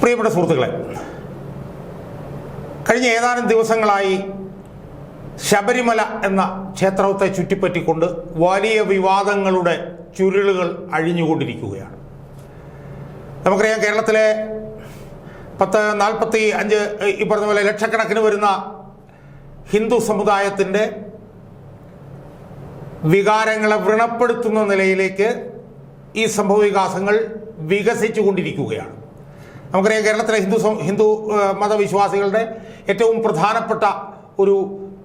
പ്രിയപ്പെട്ട സുഹൃത്തുക്കളെ കഴിഞ്ഞ ഏതാനും ദിവസങ്ങളായി ശബരിമല എന്ന ക്ഷേത്രത്തെ ചുറ്റിപ്പറ്റിക്കൊണ്ട് വലിയ വിവാദങ്ങളുടെ ചുരുളുകൾ അഴിഞ്ഞുകൊണ്ടിരിക്കുകയാണ്. നമുക്കറിയാം കേരളത്തിലെ പത്ത് നാൽപ്പത്തി അഞ്ച് ഈ പറഞ്ഞ പോലെ ലക്ഷക്കണക്കിന് വരുന്ന ഹിന്ദു സമുദായത്തിന്റെ വികാരങ്ങളെ വ്രണപ്പെടുത്തുന്ന നിലയിലേക്ക് ഈ സംഭവ വികാസങ്ങൾ വികസിച്ചു കൊണ്ടിരിക്കുകയാണ് നമുക്കറിയാം കേരളത്തിലെ ഹിന്ദു ഹിന്ദു മതവിശ്വാസികളുടെ ഏറ്റവും പ്രധാനപ്പെട്ട ഒരു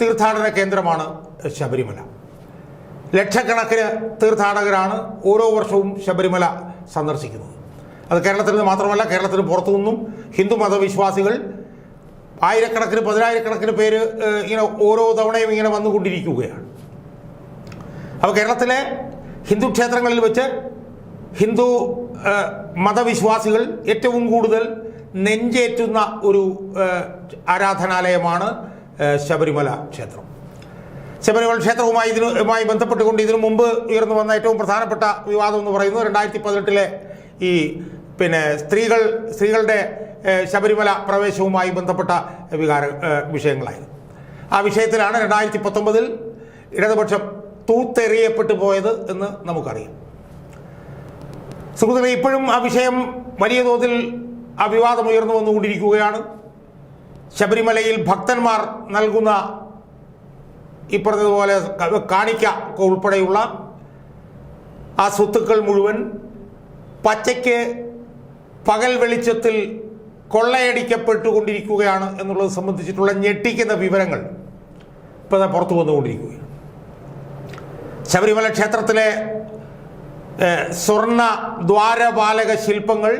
തീർത്ഥാടന കേന്ദ്രമാണ് ശബരിമല. ലക്ഷക്കണക്കിന് തീർത്ഥാടകരാണ് ഓരോ വർഷവും ശബരിമല സന്ദർശിക്കുന്നത്. അത് കേരളത്തിൽ നിന്ന് മാത്രമല്ല കേരളത്തിന് പുറത്തു നിന്നും ഹിന്ദു മതവിശ്വാസികൾ ആയിരക്കണക്കിന് പതിനായിരക്കണക്കിന് പേര് ഇങ്ങനെ ഓരോ തവണയും ഇങ്ങനെ വന്നുകൊണ്ടിരിക്കുകയാണ്. അപ്പോൾ കേരളത്തിലെ ഹിന്ദു ക്ഷേത്രങ്ങളിൽ വെച്ച് ഹിന്ദു മതവിശ്വാസികൾ ഏറ്റവും കൂടുതൽ നെഞ്ചേറ്റുന്ന ഒരു ആരാധനാലയമാണ് ശബരിമല ക്ഷേത്രം. ശബരിമല ക്ഷേത്രവുമായി ഇതിനുമായി ബന്ധപ്പെട്ടുകൊണ്ട് ഇതിനു മുമ്പ് ഉയർന്നു വന്ന ഏറ്റവും പ്രധാനപ്പെട്ട വിവാദം എന്ന് പറയുന്നത് രണ്ടായിരത്തി പതിനെട്ടിലെ ഈ പിന്നെ സ്ത്രീകൾ സ്ത്രീകളുടെ ശബരിമല പ്രവേശവുമായി ബന്ധപ്പെട്ട വികാര വിഷയങ്ങളായിരുന്നു. ആ വിഷയത്തിലാണ് രണ്ടായിരത്തി പത്തൊമ്പതിൽ ഇടതുപക്ഷം തൂത്തെറിയപ്പെട്ടു പോയത് എന്ന് നമുക്കറിയാം. സുഹൃത്തുക്കളെ ഇപ്പോഴും ആ വിഷയം വലിയ തോതിൽ ആ വിവാദം ഉയർന്നു വന്നുകൊണ്ടിരിക്കുകയാണ്. ശബരിമലയിൽ ഭക്തന്മാർ നൽകുന്ന ഈ കാണിക്ക ഉൾപ്പെടെയുള്ള ആ സ്വത്തുക്കൾ മുഴുവൻ പച്ചയ്ക്ക് പകൽ വെളിച്ചത്തിൽ കൊള്ളയടിക്കപ്പെട്ടുകൊണ്ടിരിക്കുകയാണ് എന്നുള്ളത് സംബന്ധിച്ചിട്ടുള്ള ഞെട്ടിക്കുന്ന വിവരങ്ങൾ ഇപ്പോൾ പുറത്തു വന്നുകൊണ്ടിരിക്കുകയാണ്. ശബരിമല ക്ഷേത്രത്തിലെ ഏഹ്, സ്വർണ ദ്വാരപാലക ശില്പങ്ങൾ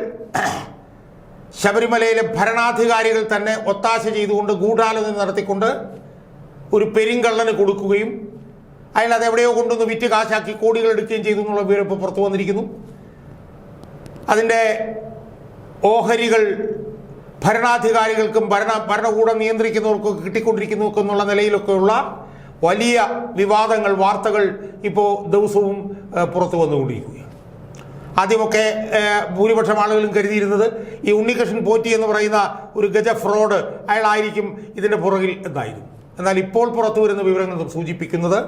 ശബരിമലയിലെ ഭരണാധികാരികൾ തന്നെ ഒത്താശ ചെയ്തുകൊണ്ട് ഗൂഢാലോചന നടത്തിക്കൊണ്ട് ഒരു പെരിങ്കള്ളന് കൊടുക്കുകയും അയാൾ അത് എവിടെയോ കൊണ്ടുവന്ന് വിറ്റ് കാശാക്കി കോടികൾ എടുക്കുകയും ചെയ്തു എന്നുള്ള വിവരം ഇപ്പോൾ പുറത്തു വന്നിരിക്കുന്നു. അതിന്റെ ഓഹരികൾ ഭരണാധികാരികൾക്കും ഭരണ ഭരണകൂടം നിയന്ത്രിക്കുന്നവർക്കും കിട്ടിക്കൊണ്ടിരിക്കുന്നു എന്നുള്ള നിലയിലൊക്കെയുള്ള വലിയ വിവാദങ്ങൾ വാർത്തകൾ ഇപ്പോൾ ദിവസവും പുറത്തു വന്നുകൊണ്ടിരിക്കുകയാണ്. ആദ്യമൊക്കെ ഭൂരിപക്ഷം ആളുകളും കരുതിയിരുന്നത് ഈ ഉണ്ണികൃഷ്ണൻ പോറ്റി എന്ന് പറയുന്ന ഒരു ഗജ ഫ്രോഡ് അയാളായിരിക്കും ഇതിന്റെ പുറകിൽ എന്നായിരുന്നു. എന്നാൽ ഇപ്പോൾ പുറത്തു വരുന്ന വിവരങ്ങൾ സൂചിപ്പിക്കുന്നത്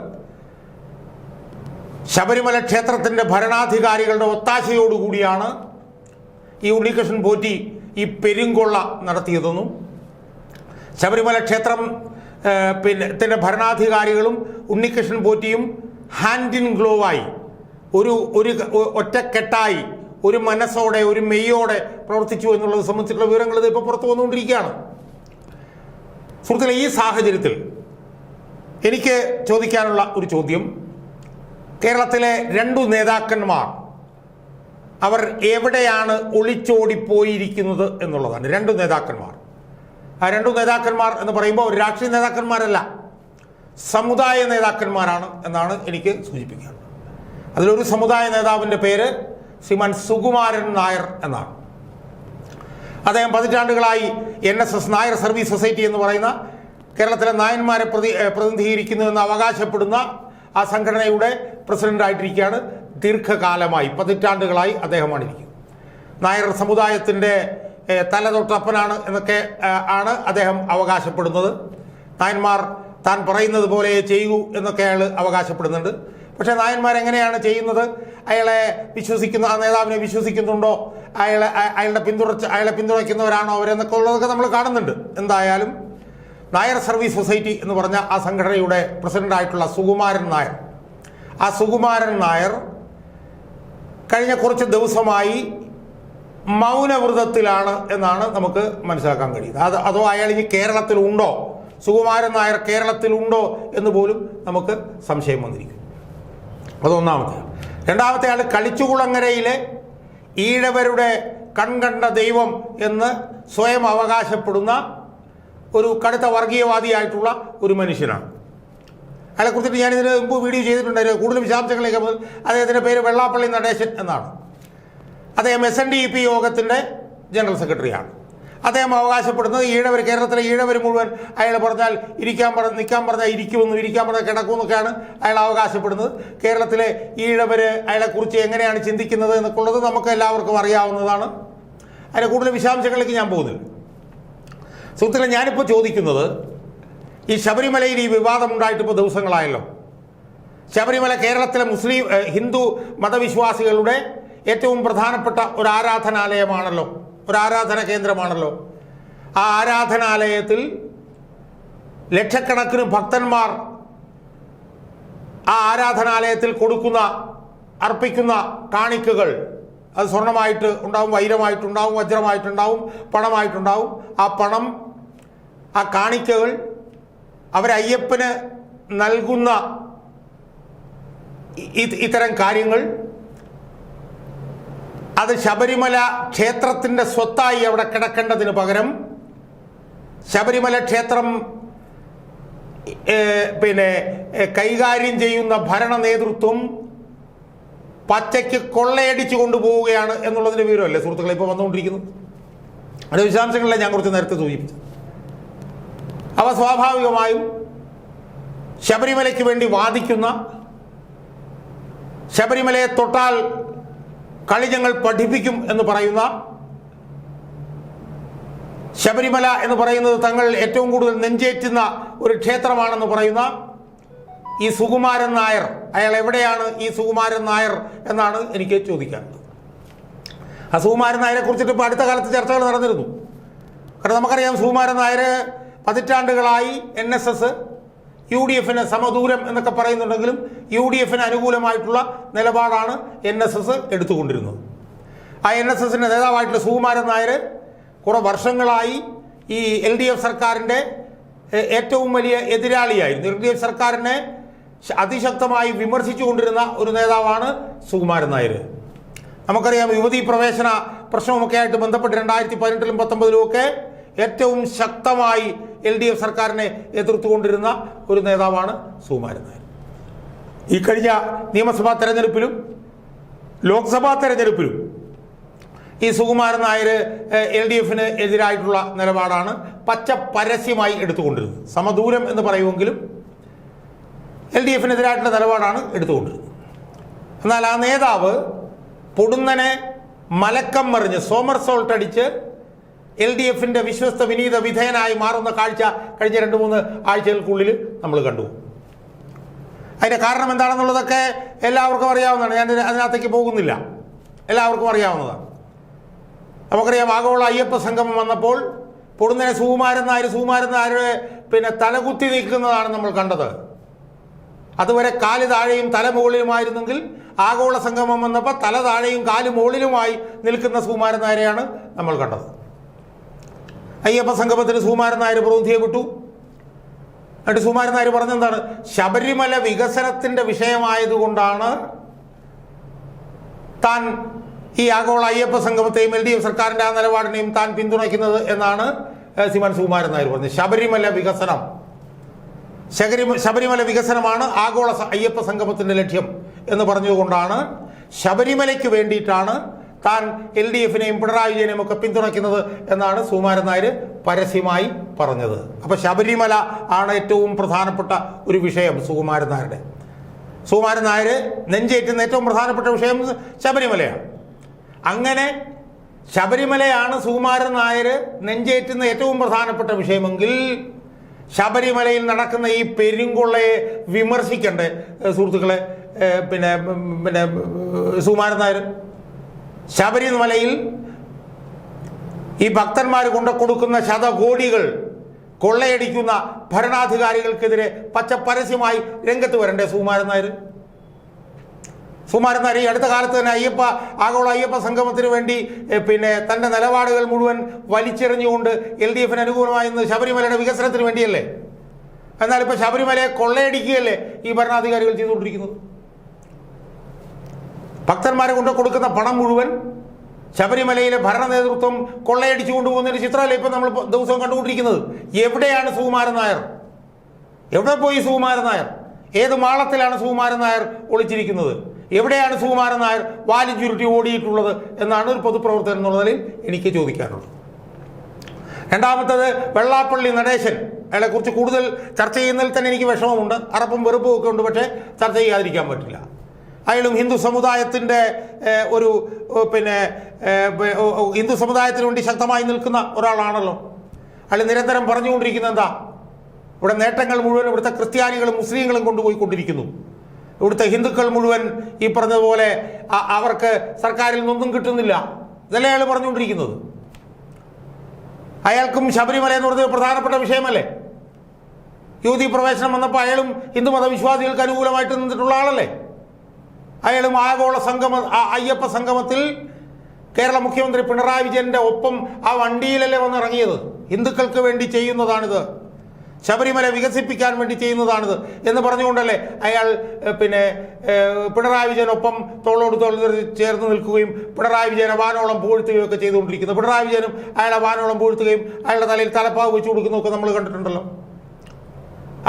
ശബരിമല ക്ഷേത്രത്തിന്റെ ഭരണാധികാരികളുടെ ഒത്താശയോടുകൂടിയാണ് ഈ ഉണ്ണികൃഷ്ണൻ പോറ്റി ഈ പെരുങ്കൊള്ള നടത്തിയതെന്നും ശബരിമല ക്ഷേത്രം പിന്നെ ഭരണാധികാരികളും ഉണ്ണികൃഷ്ണൻ പോറ്റിയും ഹാൻഡ് ഇൻ ഗ്ലോവായി ഒരു ഒരു ഒറ്റക്കെട്ടായി ഒരു മനസ്സോടെ ഒരു മെയ്യോടെ പ്രവർത്തിച്ചു എന്നുള്ളത് സംബന്ധിച്ചിട്ടുള്ള വിവരങ്ങൾ ഇത് ഇപ്പോൾ പുറത്തു വന്നുകൊണ്ടിരിക്കുകയാണ്. സുഹൃത്തുക്കളെ ഈ സാഹചര്യത്തിൽ എനിക്ക് ചോദിക്കാനുള്ള ഒരു ചോദ്യം. കേരളത്തിലെ രണ്ടു നേതാക്കന്മാർ അവർ എവിടെയാണ് ഒളിച്ചോടിപ്പോയിരിക്കുന്നത് എന്നുള്ളതാണ്. രണ്ടു നേതാക്കന്മാർ. ആ രണ്ടു നേതാക്കന്മാർ എന്ന് പറയുമ്പോൾ രാഷ്ട്രീയ നേതാക്കന്മാരല്ല സമുദായ നേതാക്കന്മാരാണ് എന്നാണ് എനിക്ക് സൂചിപ്പിക്കാറുള്ളത് അതിലൊരു സമുദായ നേതാവിന്റെ പേര് ശ്രീമാൻ സുകുമാരൻ നായർ എന്നാണ്. അദ്ദേഹം പതിറ്റാണ്ടുകളായി N S S Nair service society എന്ന് പറയുന്ന കേരളത്തിലെ നായന്മാരെ പ്രതി പ്രതിനിധീകരിക്കുന്നുവെന്ന് അവകാശപ്പെടുന്ന ആ സംഘടനയുടെ പ്രസിഡന്റായിട്ടിരിക്കുകയാണ് ദീർഘകാലമായി പതിറ്റാണ്ടുകളായി അദ്ദേഹമാണ് ഇരിക്കുന്നത്. നായർ സമുദായത്തിന്റെ തലതൊട്ടപ്പനാണ് എന്നൊക്കെ ആണ് അദ്ദേഹം അവകാശപ്പെടുന്നത്. നായന്മാർ താൻ പറയുന്നത് പോലെ ചെയ്യൂ എന്നൊക്കെ അയാൾ അവകാശപ്പെടുന്നുണ്ട്. പക്ഷേ നായന്മാർ എങ്ങനെയാണ് ചെയ്യുന്നത്? അയാളെ വിശ്വസിക്കുന്ന ആ നേതാവിനെ വിശ്വസിക്കുന്നുണ്ടോ? അയാളെ അയ- അയാളുടെ പിന്തുണച്ച അയാളെ പിന്തുണയ്ക്കുന്നവരാണോ അവരെന്നൊക്കെ ഉള്ളതൊക്കെ നമ്മൾ കാണുന്നുണ്ട്. എന്തായാലും നായർ സർവീസ് സൊസൈറ്റി എന്ന് പറഞ്ഞ ആ സംഘടനയുടെ പ്രസിഡന്റായിട്ടുള്ള സുകുമാരൻ നായർ. ആ സുകുമാരൻ നായർ കഴിഞ്ഞ കുറച്ച് ദിവസമായി മൗനവ്രതത്തിലാണ് എന്നാണ് നമുക്ക് മനസ്സിലാക്കാൻ കഴിയുന്നത്. അത് അതോ അയാൾ ഇനി കേരളത്തിലുണ്ടോ? സുകുമാരൻ നായർ കേരളത്തിലുണ്ടോ എന്ന് പോലും നമുക്ക് സംശയം വന്നിരിക്കും അതൊന്നാമത്തെ രണ്ടാമത്തെ ആൾ കളിച്ചുകുളങ്ങരയിലെ ഈഴവരുടെ കൺകണ്ട ദൈവം എന്ന് സ്വയം അവകാശപ്പെടുന്ന ഒരു കടുത്ത വർഗീയവാദിയായിട്ടുള്ള ഒരു മനുഷ്യനാണ്. അയാളെ കുറിച്ചിട്ട് ഞാൻ ഇതിന് മുമ്പ് വീഡിയോ ചെയ്തിട്ടുണ്ടായിരുന്നു. കൂടുതൽ വിശദാംശങ്ങളിലേക്ക് അദ്ദേഹത്തിന്റെ പേര് വെള്ളാപ്പള്ളി നടേശൻ എന്നാണ്. അദ്ദേഹം എസ് എൻ ഡി പി യോഗത്തിന്റെ ജനറൽ സെക്രട്ടറിയാണ്. അദ്ദേഹം അവകാശപ്പെടുന്നത് ഈഴവർ കേരളത്തിലെ ഈഴവർ മുഴുവൻ അയാൾ പറഞ്ഞാൽ ഇരിക്കാൻ പറഞ്ഞ നിൽക്കാൻ പറഞ്ഞാൽ ഇരിക്കുമെന്നും ഇരിക്കാൻ പറഞ്ഞാൽ കിടക്കുമെന്നൊക്കെയാണ് അയാൾ അവകാശപ്പെടുന്നത്. കേരളത്തിലെ ഈഴവർ അയാളെക്കുറിച്ച് എങ്ങനെയാണ് ചിന്തിക്കുന്നത് എന്നൊക്കെയുള്ളത് നമുക്ക് എല്ലാവർക്കും അറിയാവുന്നതാണ്. അതിന്റെ കൂടുതൽ വിശദാംശങ്ങളിലേക്ക് ഞാൻ പോകുന്നില്ല. സുഹൃത്തുക്കളെ ഞാനിപ്പോൾ ചോദിക്കുന്നത് ഈ ശബരിമലയിൽ ഈ വിവാദം ഉണ്ടായിട്ട് ഇപ്പോൾ ദിവസങ്ങളായല്ലോ. ശബരിമല കേരളത്തിലെ മുസ്ലിം ഹിന്ദു മതവിശ്വാസികളുടെ ഏറ്റവും പ്രധാനപ്പെട്ട ഒരു ആരാധനാലയമാണല്ലോ. ഒരു ആരാധന കേന്ദ്രമാണല്ലോ. ആ ആരാധനാലയത്തിൽ ലക്ഷക്കണക്കിന് ഭക്തന്മാർ ആ ആരാധനാലയത്തിൽ കൊടുക്കുന്ന അർപ്പിക്കുന്ന കാണിക്കകൾ അത് സ്വർണമായിട്ട് ഉണ്ടാവും വൈരമായിട്ടുണ്ടാവും വജ്രമായിട്ടുണ്ടാവും പണമായിട്ടുണ്ടാവും. ആ പണം ആ കാണിക്കകൾ അവരയ്യപ്പന് നൽകുന്ന ഇത്തരം കാര്യങ്ങൾ അത് ശബരിമല ക്ഷേത്രത്തിന്റെ സ്വത്തായി അവിടെ കിടക്കേണ്ടതിന് പകരം ശബരിമല ക്ഷേത്രം പിന്നെ കൈകാര്യം ചെയ്യുന്ന ഭരണ നേതൃത്വം പച്ചയ്ക്ക് കൊള്ളയടിച്ചു കൊണ്ടുപോവുകയാണ് എന്നുള്ളതിന്റെ വിവരമല്ലേ സുഹൃത്തുക്കളെ ഇപ്പോൾ വന്നുകൊണ്ടിരിക്കുന്നു അതിന്റെ വിശദാംശങ്ങളിലെ ഞാൻ കുറച്ച് നേരത്തെ സൂചിപ്പിച്ചു അവ സ്വാഭാവികമായും ശബരിമലയ്ക്ക് വേണ്ടി വാദിക്കുന്ന ശബരിമലയെ തൊട്ടാൽ കളി ഞങ്ങൾ പഠിപ്പിക്കും എന്ന് പറയുന്ന ശബരിമല എന്ന് പറയുന്നത് തങ്ങൾ ഏറ്റവും കൂടുതൽ നെഞ്ചേറ്റുന്ന ഒരു ക്ഷേത്രമാണെന്ന് പറയുന്ന ഈ സുകുമാരൻ നായർ. അയാൾ എവിടെയാണ് ഈ സുകുമാരൻ നായർ എന്നാണ് എനിക്ക് ചോദിക്കാറുള്ളത് ആ സുകുമാരൻ നായരെ കുറിച്ചിട്ട് ഇപ്പോൾ അടുത്ത കാലത്ത് ചർച്ചകൾ നടന്നിരുന്നു. കാരണം നമുക്കറിയാം സുകുമാരൻ നായർ പതിറ്റാണ്ടുകളായി N S S U D എഫിന് സമദൂരം എന്നൊക്കെ പറയുന്നുണ്ടെങ്കിലും യു ഡി എഫിന് അനുകൂലമായിട്ടുള്ള നിലപാടാണ് എൻ എസ് എസ് എടുത്തുകൊണ്ടിരുന്നത്. ആ എൻ എസ് എസിന്റെ നേതാവായിട്ടുള്ള സുകുമാരൻ നായർ കുറേ വർഷങ്ങളായി ഈ എൽ ഡി എഫ് സർക്കാരിന്റെ ഏറ്റവും വലിയ എതിരാളിയായിരുന്നു. എൽ ഡി എഫ് സർക്കാരിനെ അതിശക്തമായി വിമർശിച്ചുകൊണ്ടിരുന്ന ഒരു നേതാവാണ് സുകുമാരൻ നായർ നമുക്കറിയാം യുവതീ പ്രവേശന പ്രശ്നവുമൊക്കെ ആയിട്ട് ബന്ധപ്പെട്ട് രണ്ടായിരത്തി പതിനെട്ടിലും പത്തൊമ്പതിലും ഒക്കെ ഏറ്റവും ശക്തമായി എൽ ഡി എഫ് സർക്കാരിനെ എതിർത്തുകൊണ്ടിരുന്ന ഒരു നേതാവാണ് സുകുമാരൻ നായർ. ഈ കഴിഞ്ഞ നിയമസഭാ തെരഞ്ഞെടുപ്പിലും ലോക്സഭാ തെരഞ്ഞെടുപ്പിലും ഈ സുകുമാരൻ നായർ എൽ ഡി എഫിന് എതിരായിട്ടുള്ള നിലപാടാണ് പച്ച പരസ്യമായി എടുത്തുകൊണ്ടിരുന്നത്. സമദൂരം എന്ന് പറയുമെങ്കിലും എൽ ഡി എഫിനെതിരായിട്ടുള്ള നിലപാടാണ് എടുത്തുകൊണ്ടിരുന്നത്. എന്നാൽ ആ നേതാവ് പൊടുന്നനെ മലക്കം മറിഞ്ഞ് സോമർ സോൾട്ട് അടിച്ച് എൽ ഡി എഫിന്റെ വിശ്വസ്ത വിനീത വിധേയനായി മാറുന്ന കാഴ്ച കഴിഞ്ഞ രണ്ട് മൂന്ന് ആഴ്ചകൾക്കുള്ളിൽ നമ്മൾ കണ്ടു. അതിന്റെ കാരണം എന്താണെന്നുള്ളതൊക്കെ എല്ലാവർക്കും അറിയാവുന്നതാണ്. ഞാൻ അതിനകത്തേക്ക് പോകുന്നില്ല. എല്ലാവർക്കും അറിയാവുന്നതാണ്. നമുക്കറിയാം ആഗോള അയ്യപ്പ സംഗമം വന്നപ്പോൾ പൊടുന്നനെ സുകുമാരൻ നായർ സുകുമാരൻ നായരുടെ പിന്നെ തലകുത്തി നീക്കുന്നതാണ് നമ്മൾ കണ്ടത്. അതുവരെ കാൽ താഴെയും തല മുകളിലുമായിരുന്നെങ്കിൽ ആഗോള സംഗമം വന്നപ്പോൾ തല താഴെയും കാൽ മുകളിലുമായി നിൽക്കുന്ന സുകുമാരൻ നായരെയാണ് നമ്മൾ കണ്ടത്. അയ്യപ്പ സംഗമത്തിന് സുകുമാരൻ നായർ പ്രതിനിധിയെ വിട്ടു. എന്നിട്ട് സുകുമാരൻ നായർ പറഞ്ഞെന്താണ് ശബരിമല വികസനത്തിന്റെ വിഷയമായതുകൊണ്ടാണ് താൻ ഈ ആഗോള അയ്യപ്പ സംഗമത്തെയും എൽ ഡി എഫ് സർക്കാരിന്റെ ആ നിലപാടിനെയും താൻ പിന്തുണയ്ക്കുന്നത് എന്നാണ് സിമാൻ സുകുമാരൻ നായർ പറഞ്ഞത്. ശബരിമല വികസനം. ശബരിമ ശബരിമല വികസനമാണ് ആഗോള അയ്യപ്പ സംഗമത്തിന്റെ ലക്ഷ്യം എന്ന് പറഞ്ഞുകൊണ്ടാണ് ശബരിമലയ്ക്ക് വേണ്ടിയിട്ടാണ് താൻ എൽ ഡി എഫിനെയും പിണറായി വിജയനെയും ഒക്കെ പിന്തുണയ്ക്കുന്നത് എന്നാണ് സുകുമാരൻ നായർ പരസ്യമായി പറഞ്ഞത്. അപ്പൊ ശബരിമല ആണ് ഏറ്റവും പ്രധാനപ്പെട്ട ഒരു വിഷയം സുകുമാരൻ നായരുടെ. സുകുമാരൻ നായർ നെഞ്ചേറ്റുന്ന ഏറ്റവും പ്രധാനപ്പെട്ട വിഷയം ശബരിമലയാണ്. അങ്ങനെ ശബരിമലയാണ് സുകുമാരൻ നായർ നെഞ്ചേറ്റുന്ന ഏറ്റവും പ്രധാനപ്പെട്ട വിഷയമെങ്കിൽ ശബരിമലയിൽ നടക്കുന്ന ഈ പെരുങ്കൊള്ളയെ വിമർശിക്കണ്ടേ സുഹൃത്തുക്കളെ പിന്നെ പിന്നെ സുകുമാരൻ നായർ ശബരിമലയിൽ ഈ ഭക്തന്മാർ കൊണ്ട് കൊടുക്കുന്ന ശതകോടികൾ കൊള്ളയടിക്കുന്ന ഭരണാധികാരികൾക്കെതിരെ പച്ച പരസ്യമായി രംഗത്ത് വരണ്ടേ സുകുമാരൻ നായർ സുകുമാരൻ നായർ ഈ അടുത്ത കാലത്ത് തന്നെ അയ്യപ്പ ആഗോള അയ്യപ്പ സംഗമത്തിന് വേണ്ടി പിന്നെ തന്റെ നിലപാടുകൾ മുഴുവൻ വലിച്ചെറിഞ്ഞുകൊണ്ട് എൽ ഡി എഫിന് അനുകൂലമായിരുന്ന ശബരിമലയുടെ വികസനത്തിന് വേണ്ടിയല്ലേ? എന്നാൽ ഇപ്പൊ ശബരിമലയെ കൊള്ളയടിക്കുകയല്ലേ ഈ ഭരണാധികാരികൾ ചെയ്തുകൊണ്ടിരിക്കുന്നത്? ഭക്തന്മാരെ കൊണ്ട് കൊടുക്കുന്ന പണം മുഴുവൻ ശബരിമലയിലെ ഭരണ നേതൃത്വം കൊള്ളയടിച്ചു കൊണ്ടുപോകുന്നതിന് ചിത്രമല്ലേ ഇപ്പം നമ്മൾ ദിവസവും കണ്ടുകൊണ്ടിരിക്കുന്നത്? എവിടെയാണ് സുകുമാരൻ നായർ? എവിടെ പോയി സുകുമാരൻ നായർ? ഏത് മാളത്തിലാണ് സുകുമാരൻ നായർ ഒളിച്ചിരിക്കുന്നത്? എവിടെയാണ് സുകുമാരൻ നായർ വാലി ചുരുട്ടി ഓടിയിട്ടുള്ളത് എന്നാണ് ഒരു പൊതുപ്രവർത്തകൻ എന്നുള്ള നിലയിൽ എനിക്ക് ചോദിക്കാനുള്ളത്. രണ്ടാമത്തത് വെള്ളാപ്പള്ളി നടേശൻ. അയാളെക്കുറിച്ച് കൂടുതൽ ചർച്ച ചെയ്യുന്നതിൽ തന്നെ എനിക്ക് വിഷമമുണ്ട്. അറപ്പും വെറുപ്പും ഒക്കെ ഉണ്ട് പക്ഷേ ചർച്ച ചെയ്യാതിരിക്കാൻ പറ്റില്ല. അയാളും ഹിന്ദു സമുദായത്തിന്റെ ഒരു പിന്നെ ഹിന്ദു സമുദായത്തിന് വേണ്ടി ശക്തമായി നിൽക്കുന്ന ഒരാളാണല്ലോ. അയാൾ നിരന്തരം പറഞ്ഞുകൊണ്ടിരിക്കുന്നത് എന്താ? ഇവിടെ നേട്ടങ്ങൾ മുഴുവൻ ഇവിടുത്തെ ക്രിസ്ത്യാനികളും മുസ്ലിങ്ങളും കൊണ്ടുപോയിക്കൊണ്ടിരിക്കുന്നു. ഇവിടുത്തെ ഹിന്ദുക്കൾ മുഴുവൻ ഈ പറഞ്ഞതുപോലെ അവർക്ക് സർക്കാരിൽ നിന്നൊന്നും കിട്ടുന്നില്ല. ഇതല്ലേ അയാൾ പറഞ്ഞുകൊണ്ടിരിക്കുന്നത്? അയാൾക്കും ശബരിമല എന്ന് പറഞ്ഞത് പ്രധാനപ്പെട്ട വിഷയമല്ലേ? യുവതി പ്രവേശനം വന്നപ്പോൾ അയാളും ഹിന്ദു മതവിശ്വാസികൾക്ക് അനുകൂലമായിട്ട് നിന്നിട്ടുള്ള ആളല്ലേ? അയാളും ആഗോള സംഗമ അയ്യപ്പ സംഗമത്തിൽ കേരള മുഖ്യമന്ത്രി പിണറായി വിജയന്റെ ഒപ്പം ആ വണ്ടിയിലല്ലേ വന്നിറങ്ങിയത്? ഹിന്ദുക്കൾക്ക് വേണ്ടി ചെയ്യുന്നതാണിത്. ശബരിമല വികസിപ്പിക്കാൻ വേണ്ടി ചെയ്യുന്നതാണിത്. എന്ന് പറഞ്ഞുകൊണ്ടല്ലേ അയാൾ പിന്നെ പിണറായി വിജയനൊപ്പം തോളോട് തോൾ ചേർന്ന് നിൽക്കുകയും പിണറായി വിജയനെ വാനോളം പൂഴ്ത്തുകയും ഒക്കെ ചെയ്തുകൊണ്ടിരിക്കുന്നത്. പിണറായി വിജയനും അയാളെ വാനോളം പൂഴ്ത്തുകയും അയാളുടെ തലയിൽ തലപ്പാവ് വെച്ചു കൊടുക്കുന്നതൊക്കെ നമ്മൾ കണ്ടിട്ടുണ്ടല്ലോ.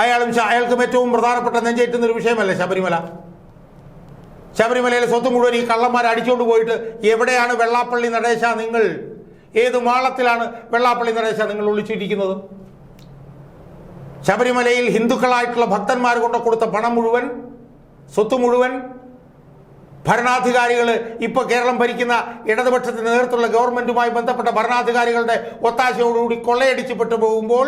അയാളും അയാൾക്കും ഏറ്റവും പ്രധാനപ്പെട്ട നെഞ്ചേറ്റുന്ന ഒരു വിഷയമല്ലേ ശബരിമല? ശബരിമലയിലെ സ്വത്ത് മുഴുവൻ ഈ കള്ളന്മാർ അടിച്ചുകൊണ്ട് പോയിട്ട് എവിടെയാണ് വെള്ളാപ്പള്ളി നടേശ നിങ്ങൾ? ഏത് മാളത്തിലാണ് വെള്ളാപ്പള്ളി നടേശ നിങ്ങൾ ഒളിച്ചിരിക്കുന്നത്? ശബരിമലയിൽ ഹിന്ദുക്കളായിട്ടുള്ള ഭക്തന്മാർ കൊണ്ട് കൊടുത്ത പണം മുഴുവൻ സ്വത്ത് മുഴുവൻ ഭരണാധികാരികൾ ഇപ്പോൾ കേരളം ഭരിക്കുന്ന ഇടതുപക്ഷത്തിന് നേതൃത്വമുള്ള ഗവൺമെന്റുമായി ബന്ധപ്പെട്ട ഭരണാധികാരികളുടെ ഒത്താശയോടുകൂടി കൊള്ളയടിച്ചുപെട്ടു പോകുമ്പോൾ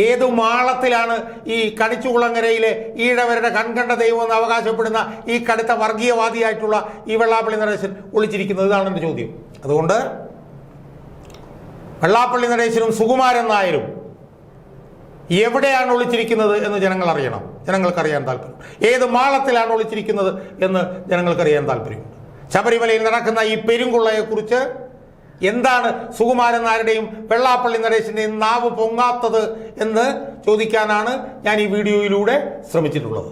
ഏതു മാളത്തിലാണ് ഈ കണിച്ചുകുളങ്ങരയിലെ ഈഴവരുടെ കൺകണ്ട ദൈവം എന്ന് അവകാശപ്പെടുന്ന ഈ കടുത്ത വർഗീയവാദിയായിട്ടുള്ള ഈ വെള്ളാപ്പള്ളി നടേശൻ ഒളിച്ചിരിക്കുന്നത് ഇതാണ് എന്റെ ചോദ്യം. അതുകൊണ്ട് വെള്ളാപ്പള്ളി നടേശനും സുകുമാരൻ നായരും എവിടെയാണ് ഒളിച്ചിരിക്കുന്നത് എന്ന് ജനങ്ങൾ അറിയണം ജനങ്ങൾക്കറിയാൻ താല്പര്യം ഏത് മാളത്തിലാണ് ഒളിച്ചിരിക്കുന്നത് എന്ന് ജനങ്ങൾക്കറിയാൻ താല്പര്യമുണ്ട് ശബരിമലയിൽ നടക്കുന്ന ഈ പെരുങ്കുള്ളയെക്കുറിച്ച് എന്താണ് സുകുമാരൻ നായരുടെയും വെള്ളാപ്പള്ളി നടേശന്റെയും നാവ് പൊങ്ങാത്തത് എന്ന് ചോദിക്കാനാണ് ഞാൻ ഈ വീഡിയോയിലൂടെ ശ്രമിച്ചിട്ടുള്ളത്.